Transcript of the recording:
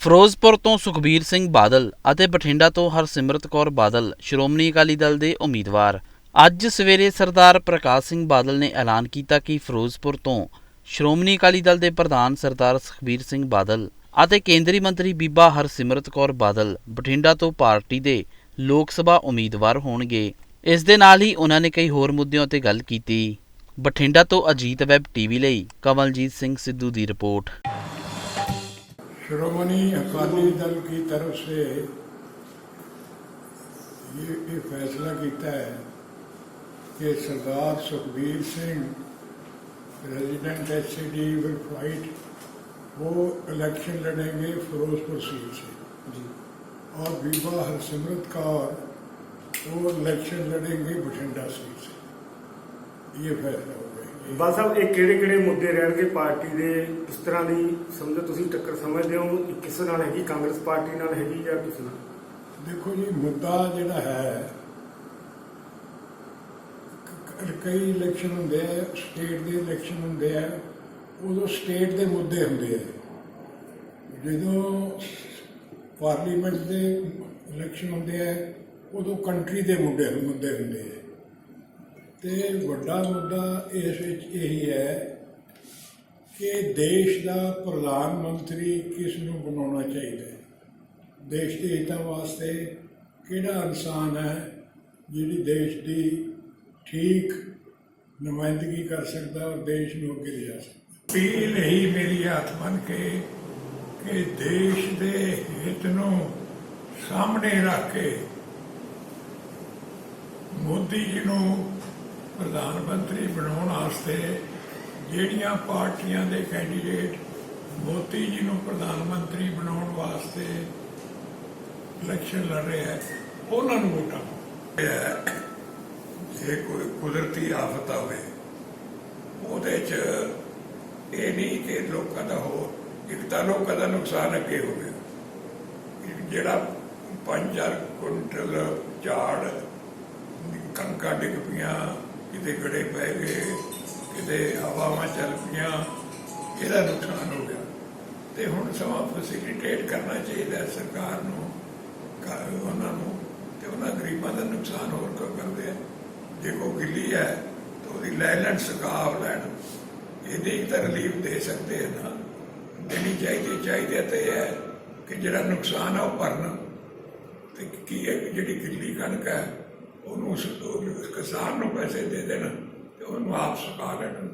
ਫਿਰੋਜ਼ਪੁਰ ਤੋਂ ਸੁਖਬੀਰ ਸਿੰਘ ਬਾਦਲ ਅਤੇ ਬਠਿੰਡਾ ਤੋਂ ਹਰਸਿਮਰਤ ਕੌਰ ਬਾਦਲ ਸ਼੍ਰੋਮਣੀ ਅਕਾਲੀ ਦਲ ਦੇ ਉਮੀਦਵਾਰ। ਅੱਜ ਸਵੇਰੇ ਸਰਦਾਰ ਪ੍ਰਕਾਸ਼ ਸਿੰਘ ਬਾਦਲ ਨੇ ਐਲਾਨ ਕੀਤਾ ਕਿ ਫਿਰੋਜ਼ਪੁਰ ਤੋਂ ਸ਼੍ਰੋਮਣੀ ਅਕਾਲੀ ਦਲ ਦੇ ਪ੍ਰਧਾਨ ਸਰਦਾਰ ਸੁਖਬੀਰ ਸਿੰਘ ਬਾਦਲ ਅਤੇ ਕੇਂਦਰੀ ਮੰਤਰੀ ਬੀਬਾ ਹਰਸਿਮਰਤ ਕੌਰ ਬਾਦਲ ਬਠਿੰਡਾ ਤੋਂ ਪਾਰਟੀ ਦੇ ਲੋਕ ਸਭਾ ਉਮੀਦਵਾਰ ਹੋਣਗੇ। ਇਸ ਦੇ ਨਾਲ ਹੀ ਉਹਨਾਂ ਨੇ ਕਈ ਹੋਰ ਮੁੱਦਿਆਂ ਤੇ ਗੱਲ ਕੀਤੀ। ਬਠਿੰਡਾ ਤੋਂ ਅਜੀਤ ਵੈਬ ਟੀਵੀ ਲਈ ਕਮਲਜੀਤ ਸਿੰਘ ਸਿੱਧੂ ਦੀ ਰਿਪੋਰਟ। श्रोमणी अकाली दल की तरफ़ से ये ये फैसला किया है कि सरदार Sukhbir Singh president S C D will fight वो इलेक्शन लड़ेंगे फिरोजपुर सीट से। जी। और बीबा हरसिमरत कौर वो इलेक्शन लड़ेंगे बठिंडा सीट से। ये फैसला हो गया ਬਾਦ ਸਾਹਿਬ, ਇਹ ਕਿਹੜੇ ਕਿਹੜੇ ਮੁੱਦੇ ਰਹਿਣਗੇ ਪਾਰਟੀ ਦੇ? ਇਸ ਤਰ੍ਹਾਂ ਦੀ ਸਮਝੋ ਤੁਸੀਂ ਟੱਕਰ ਸਮਝਦੇ ਹੋ? ਕਿ ਕਿਸ ਨਾਲ ਹੈਗੀ? ਕਾਂਗਰਸ ਪਾਰਟੀ ਨਾਲ ਹੈਗੀ ਜਾਂ ਕਿਸ ਨਾਲ? ਦੇਖੋ ਜੀ, ਮੁੱਦਾ ਜਿਹੜਾ ਹੈ ਕਈ ਇਲੈਕਸ਼ਨ ਹੁੰਦੇ ਆ, ਸਟੇਟ ਦੇ ਇਲੈਕਸ਼ਨ ਹੁੰਦੇ ਆ, ਉਦੋਂ ਸਟੇਟ ਦੇ ਮੁੱਦੇ ਹੁੰਦੇ ਆ। ਜਦੋਂ ਪਾਰਲੀਮੈਂਟ ਦੇ ਇਲੈਕਸ਼ਨ ਹੁੰਦੇ ਆ, ਉਦੋਂ ਕੰਟਰੀ ਦੇ ਮੁੱਦੇ ਮੁੱਦੇ ਹੁੰਦੇ ਆ। ਤੇ ਵੱਡਾ ਮੁੱਦਾ ਇਸ ਵਿੱਚ ਇਹੀ ਹੈ ਕਿ ਦੇਸ਼ ਦਾ ਪ੍ਰਧਾਨ ਮੰਤਰੀ ਕਿਸ ਨੂੰ ਬਣਾਉਣਾ ਚਾਹੀਦਾ ਹੈ? ਦੇਸ਼ ਦੇ ਹਿੱਤਾਂ ਵਾਸਤੇ ਕਿਹੜਾ ਇਨਸਾਨ ਹੈ ਜਿਹੜੀ ਦੇਸ਼ ਦੀ ਠੀਕ ਨੁਮਾਇੰਦਗੀ ਕਰ ਸਕਦਾ ਔਰ ਦੇਸ਼ ਨੂੰ ਅੱਗੇ ਲਿਜਾ ਸਕਦਾ? ਅਪੀਲ ਹੀ ਮੇਰੀ ਹੱਥ ਬਨ ਕੇ ਕਿ ਦੇਸ਼ ਦੇ ਹਿੱਤ ਨੂੰ ਸਾਹਮਣੇ ਰੱਖ ਕੇ ਮੋਦੀ ਜੀ ਨੂੰ ਪ੍ਰਧਾਨ ਮੰਤਰੀ ਬਣਾਉਣ ਵਾਸਤੇ ਜਿਹੜੀਆਂ ਪਾਰਟੀਆਂ ਦੇ ਕੈਂਡੀਡੇਟ ਮੋਦੀ ਜੀ ਨੂੰ ਪ੍ਰਧਾਨ ਮੰਤਰੀ ਬਣਾਉਣ ਵਾਸਤੇ ਇਲੈਕਸ਼ਨ ਲੜ ਰਹੇ ਹੈ, ਉਹਨਾਂ ਨੂੰ ਵੋਟਾਂ ਪਾਓ। ਜੇ ਕੋਈ ਕੁਦਰਤੀ ਆਫਤ ਆਵੇ, ਉਹਦੇ 'ਚ ਇਹ ਨਹੀਂ ਕਿ ਲੋਕਾਂ ਦਾ ਹੋ ਇੱਕ ਤਾਂ ਲੋਕਾਂ ਦਾ ਨੁਕਸਾਨ ਅੱਗੇ ਹੋਵੇ ਜਿਹੜਾ 5000 ਕੁਇੰਟਲ ਝਾੜ ਕਣਕਾਂ ਡਿੱਗ ਪਈਆਂ ਕਿਤੇ ਗੜੇ ਪੈ ਗਏ, ਕਿਤੇ ਹਵਾਵਾਂ ਚੱਲ ਪਈਆਂ, ਇਹਦਾ ਨੁਕਸਾਨ ਹੋ ਗਿਆ। ਤੇ ਹੁਣ ਸਮਾਂ ਫੈਸਿਲਿਟੇਟ ਕਰਨਾ ਚਾਹੀਦਾ ਸਰਕਾਰ ਨੂੰ ਉਹਨਾਂ ਨੂੰ, ਤੇ ਉਹਨਾਂ ਗਰੀਬਾਂ ਦਾ ਨੁਕਸਾਨ ਹੋਰ ਕਿਉਂ ਕਰਦੇ ਆ? ਜੇ ਕੋ ਗਿੱਲੀ ਹੈ ਤਾਂ ਉਹਦੀ ਲੈ ਲੈਣ ਸਕਾਵ ਲੈਣ, ਇਹਦੇ ਇੱਕ ਤਾਂ ਰਿਲੀਫ ਦੇ ਸਕਦੇ ਆ ਨਾ। ਦੇਣੀ ਚਾਹੀਦੀ ਚਾਹੀਦੀ ਤੇ ਇਹ ਹੈ ਕਿ ਜਿਹੜਾ ਨੁਕਸਾਨ ਆ ਉਹ ਭਰਨ। ਤੇ ਕੀ ਹੈ ਕਿ ਜਿਹੜੀ ਗਿੱਲੀ ਕਣਕ ਹੈ ਉਹਨੂੰ ਉਸ ਉਸ ਕਿਸਾਨ ਨੂੰ ਪੈਸੇ ਦੇ ਦੇਣ ਤੇ ਉਹਨੂੰ ਆਪ ਸੁਕਾ ਲੈਣ।